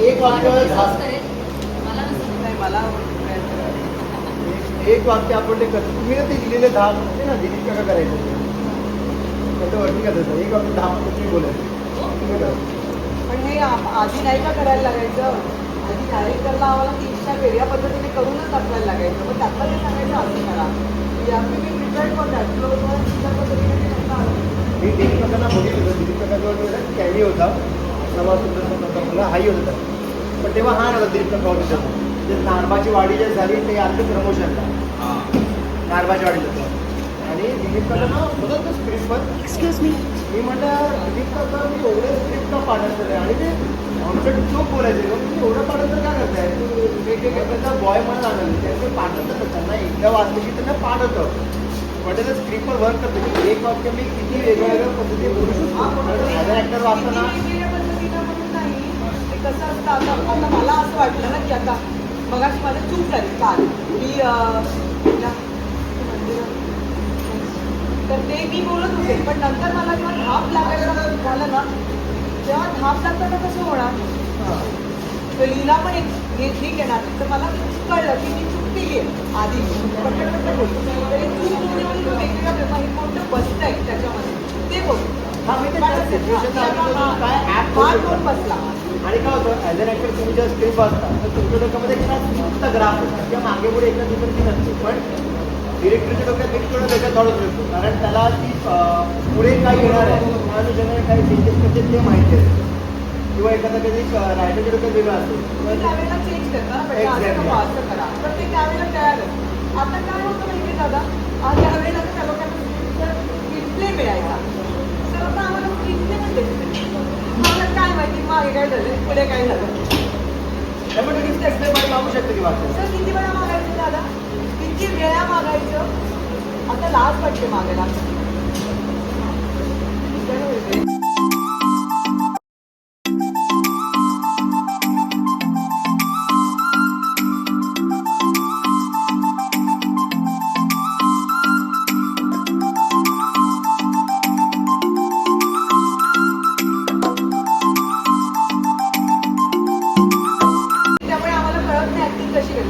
एक वाक्य. नाही. एक- आपण ते करतो तुम्ही ना ते लिहिलेले दहा म्हणते ना दिलीप काका करायचं ते. त्याचं वर्णन करायचं एक वाक्य दहा मिनिटं तुम्ही बोलायचं करा. पण हे आधी नाही का करायला लागायचं आधी डायरेक्टरला आम्हाला तीनच्या वेगळ्या पद्धतीने करूनच दाखवायला लागायचं मग त्यातलं ते सांगायचं असं करा यापूर्वी मी प्रिपेअर्ड फॉर दॅट तुला तुझ्या पद्धतीने ते. मी दिलीप काकांना बघितलं होतं. दिलीप काकाजवळ कॅरी होता सव्वा सुंदर होता मला हाही होता पण तेव्हा हा नव्हता दिलीप होते ते नारबाची वाडी जे झाली ते आले प्रमोशनला नारबाची वाडी होतं आणि दिलीप काकांना होतं तो स्क्रिप्टवर एक्सक्यूज मी मी म्हटलं दिलीप काका मी एवढं स्क्रिप्ट का पाठवत आहे. आणि ते आमचं चोक बोलायचे मग तुम्ही एवढं पाठवतं काय करताय? वेगवेगळ्या बॉय म्हणत आणलं त्यांचे पाठवतं त्यांना एकदा वाचलं की त्यांना पाठ त्याचं स्क्रिप्टवर वर्क करतो. एक वाक्य मी किती वेगळ्या वेगळ्या पद्धतीने बोलू शकतो? ॲज ॲक्टर वाचताना वेगवेगळ्या कसं असतं आता आता मला असं वाटलं ना की आता मगाशी माझं चूक झाली. काल मी? तर ते मी बोलत होते पण नंतर मला जेव्हा धाप लागायला झालं ना तेव्हा धाप लागताना कसं होणार? तर लीला पण एक हे ठीक आहे ना तर मला कळलं की मी चुकतेली आहे आधी पटकन पटकन बोलतो तर हे चूक बोलण्यामध्ये जो वेगवेगळा प्रकार हे कोणतं बसतंय त्याच्यामध्ये. ते बोलतो ते बसला. आणि काय होतं ॲज अन ॲक्टर तुम्ही जेव्हा स्क्रिप्ट वाचता तर तुमच्या डोक्यामध्ये एक ग्राफ असतात किंवा मागे पुढे एका दुसरी नसते. पण डिरेक्टरच्या डोक्यात एक थोडं वेगळं थोडं असतो कारण त्याला ती पुढे काय येणार आहे अनुषंगाने चेंजेस करते ते माहिती आहे. किंवा एखादा कधी रायटरच्या डोक्यात वेगळं असतो. त्यावेळेला चेंज करता ना म्हणजे असं करा. तर ते त्यावेळेला कळालं. आता काय होतं माहिती दादा त्यावेळेला त्या लोकांना मिळायचा तर आता आम्हाला पण. आम्हाला काय माहिती मागे काय झालं पुढे काय झालं? त्यामुळे तुम्ही एक्सप्लेन माहिती मागू शकता की वाटतं सर किती वेळा मागायचं दादा? किती वेळा मागायचं? आता लाज वाटते मागायला.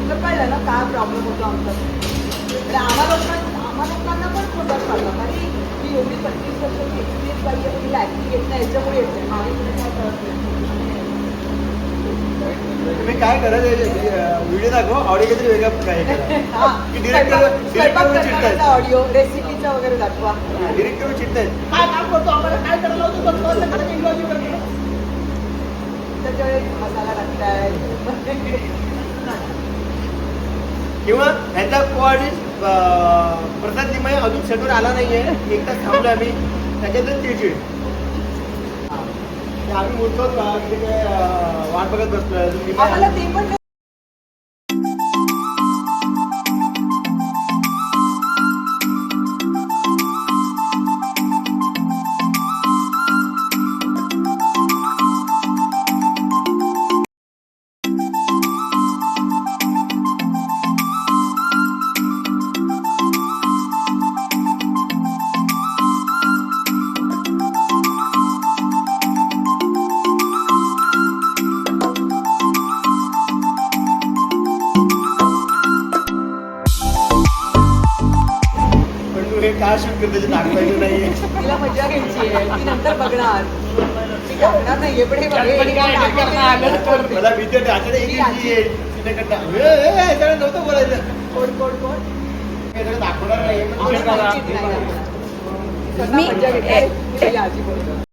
तर कळलं ना काय प्रॉब्लेम होतो आमचा? म्हणजे आम्हा लोकांना आम्हा लोकांना पण खोटात काढलं अरे ही एवढी पंचवीस वर्षाची एक्सपिरियन्स पाहिजे हिला ऍक्टिंग येत नाही याच्यामुळे येत नाही काय कळत नाही. तुम्ही काय करा व्हिडिओ दाखवा. ऑडिओ काहीतरी वेगळं काय हा, चिडतायत. ऑडिओ रेसिपीचा वगैरे दाखवा. डिरेक्टर चिडतायत. काय काम करतो आम्हाला काय करायला होतं. त्याच्यावेळेस मसाला टाकताय. किंवा ह्याचा कोऑर्डिनेट प्रसाद निमय अजून सेटवर आला नाहीये. एक तास थांबलो आम्ही. त्याच्यातच चिडचिड. आम्ही बोलतो तिथे काय वाट बघत बसलोय. अजून हे काय शूट करतो दाखवायचं नाही तिला मजा घ्यायची आहे. नंतर बघणार. मला भीती वाटते आकडे एक इंची आहे. तिने करता, "ए, ए, ए, त्याला नव्हतं बोलायचं. कोण कोण हे दाखवणार नाही. मजा घेते. ती आजी बोलतो.